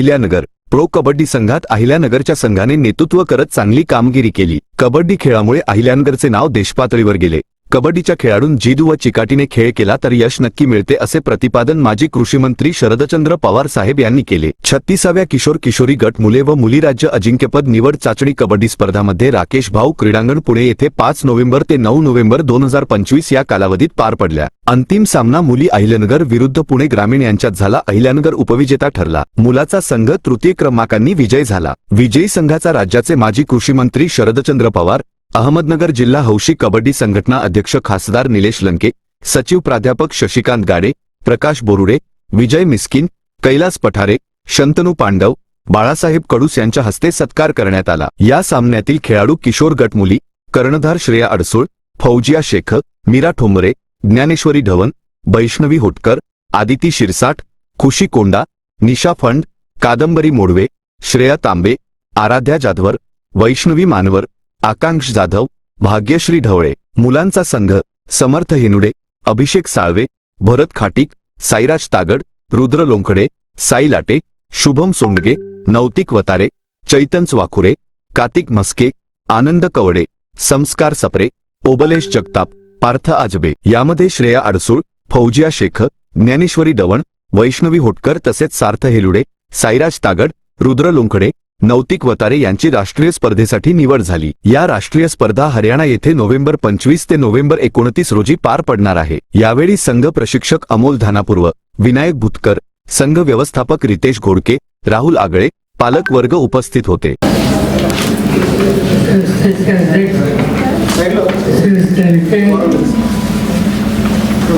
Ahilyanagar. Pro kabaddi संघात अहिल्यानगरच्या संघाने नेतृत्व करत चांगली कामगिरी केली. कबड्डी खेळामुळे अहिल्यानगरचे नाव देशपातळीवर गेले. कबड्डीच्या खेळाडून जिदू व चिकाटीने खेळ केला तर यश नक्की मिळते असे प्रतिपादन माजी कृषी मंत्री शरदचंद्र पवार साहेब यांनी केले. छत्तीसाव्या किशोर किशोरी गट मुले व मुली राज्य अजिंक्यपद निवड चाचणी कबड्डी स्पर्धामध्ये राकेश भाऊ क्रीडांगण पुणे येथे पाच नोव्हेंबर ते नऊ नोव्हेंबर दोन हजार पंचवीस या कालावधीत पार पडल्या. अंतिम सामना मुली अहिल्यानगर विरुद्ध पुणे ग्रामीण यांच्यात झाला. अहिल्यानगर उपविजेता ठरला. मुलाचा संघ तृतीय क्रमांकांनी विजय झाला. विजयी संघाचा राज्याचे माजी कृषी मंत्री शरदचंद्र पवार अहमदनगर जिल्हा हौशी कबड्डी संघटना अध्यक्ष खासदार निलेश लंके सचिव प्राध्यापक शशिकांत गाडे प्रकाश बोरुडे विजय मिस्किन कैलास पठारे शंतनू पांडव बाळासाहेब कडूस यांच्या हस्ते सत्कार करण्यात आला. या सामन्यातील खेळाडू किशोर गटमुली कर्णधार श्रेया अडसूळ फौजिया शेख मीरा ठोंबरे ज्ञानेश्वरी ढवन वैष्णवी होटकर आदिती शिरसाट खुशी कोंडा निशा फंड कादंबरी मोडवे श्रेया तांबे आराध्या जाधवर वैष्णवी मानवर आकांक्ष जाधव भाग्यश्री ढवळे मुलांचा संघ समर्थ हेनुडे अभिषेक साळवे भरत खाटीक साईराज तागड रुद्र लोंखडे साई लाटे शुभम सोंडगे नौतिक वतारे चैतन्य वाखुरे कातिक मस्के आनंद कवडे संस्कार सपरे ओबलेश जगताप पार्थ आजबे. यामध्ये श्रेया अडसूळ फौजिया शेख ज्ञानेश्वरी डवण वैष्णवी होटकर तसेच सार्थ हेलुडे साईराज तागड रुद्र लोंखडे नौतिक वतारे यांची राष्ट्रीय स्पर्धेसाठी निवड झाली. या राष्ट्रीय स्पर्धा हरियाणा येथे नोव्हेंबर पंचवीस ते नोव्हेंबर एकोणतीस रोजी पार पडणार आहे. यावेळी संघ प्रशिक्षक अमोल धानापूर्व विनायक भुतकर संघ व्यवस्थापक रितेश घोडके राहुल आगळे पालक वर्ग उपस्थित होते.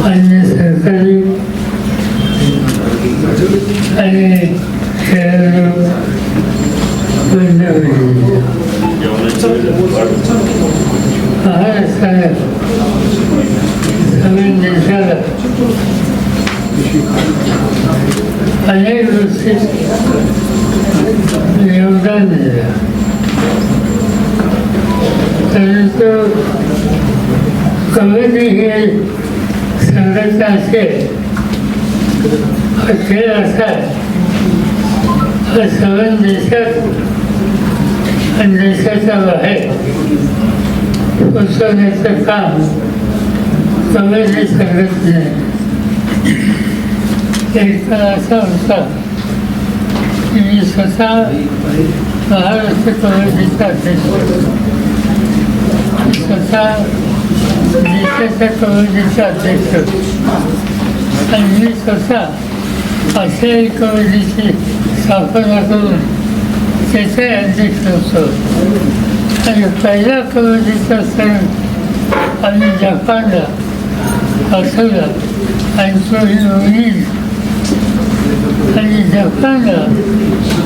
अन्य योगदान दिलं परंतु कबड्डी संघटना असेल खेळ देशात आणि देशाच्या बाहेर पोचवण्याचं काम संघटने एक असा होता की मी स्वतः महाराष्ट्र कबड्डीचा अध्यक्ष होतो. स्वतः देशाच्या कबड्डीचा अध्यक्ष आणि मी स्वतः आशियाई कबड्डीची स्थापना करून त्याचे अध्यक्ष होतो आणि पहिल्या कबड्डीचा सण आम्ही जपानला पाठवला आणि तो होईल आणि जपानला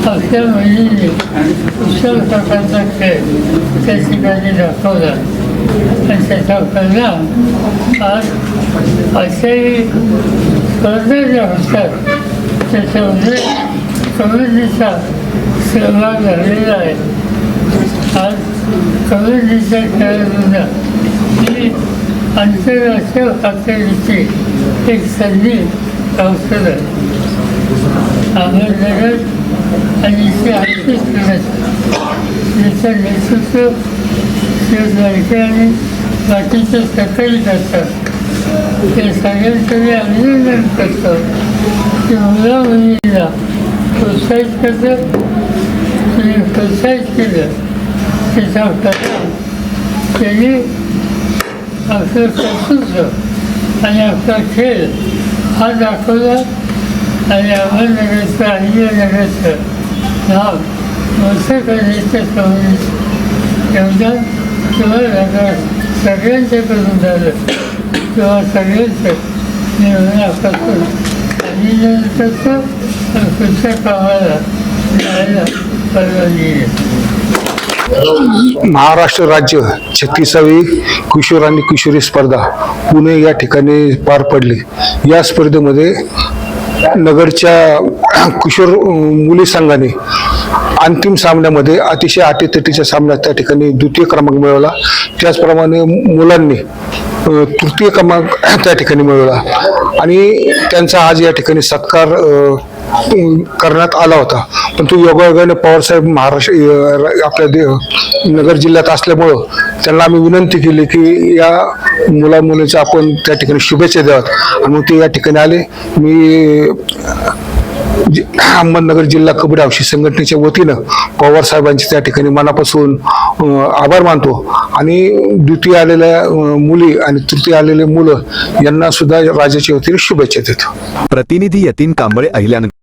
आपल्या म्हणजे कुशल प्रकारचा खेळ त्या ठिकाणी दाखवला आणि त्याचा परिणाम आज अशाही स्पर्धा ज्या होतात त्याच्यामध्ये कबड्डीचा सहभाग झालेला आहे आज कबड्डीच्या खेळाडूंना ही आंतरराष्ट्रीय पातळीची एक संधी अवसर आहे अहमदनगर आणि इथे आर्थिक याचं नेतृत्व शिवसारखे आणि बाकीचे सकल करतात. ते सगळ्यांचं मी अभिनंदन करतो की मुला मुलीला प्रोत्साहित करतात तुम्ही प्रोत्साहित केलं. त्याचा परिणाम त्यांनी आपलं कर्तृत्व आणि आपला खेळ हा दाखवला आणि अहमदनगरचं अहिल्यानगरचं नाव मोठं करण्याच्या संबंधित योगदान किंवा नगर सगळ्यांच्याकडून झालं किंवा सगळ्यांचं मी मनापासून अभिनंदन पुढच्या कामाला जायला परवानगी महाराष्ट्र राज्य छत्तीसावी किशोर आणि किशोरी स्पर्धा पुणे या ठिकाणी पार पडली. या स्पर्धेमध्ये नगरच्या किशोर मुली संघाने अंतिम सामन्यामध्ये अतिशय अटीतटीच्या सामन्यात त्या ठिकाणी द्वितीय क्रमांक मिळवला. त्याचप्रमाणे मुलांनी तृतीय क्रमांक त्या ठिकाणी मिळवला. आणि त्यांचा आज या ठिकाणी सत्कार करण्यात आला होता. पण तो योगायोगाने पवारसाहेब महाराष्ट्र आपल्या दे- नगर जिल्ह्यात असल्यामुळं त्यांना आम्ही विनंती केली की या मुला मुलीच्या आपण त्या ठिकाणी शुभेच्छा द्याव्यात. आणि मग ते या ठिकाणी आले. मी अहमदनगर जिल्हा कबड्डी हौशी संघटनेच्या वतीनं पवार साहेबांचे त्या ठिकाणी मनापासून आभार मानतो. आणि द्वितीय आलेल्या मुली आणि तृतीय आलेले मुलं यांना सुद्धा राजाच्या वतीने शुभेच्छा देतो. प्रतिनिधी यतीन कांबळे अहिल्यानगर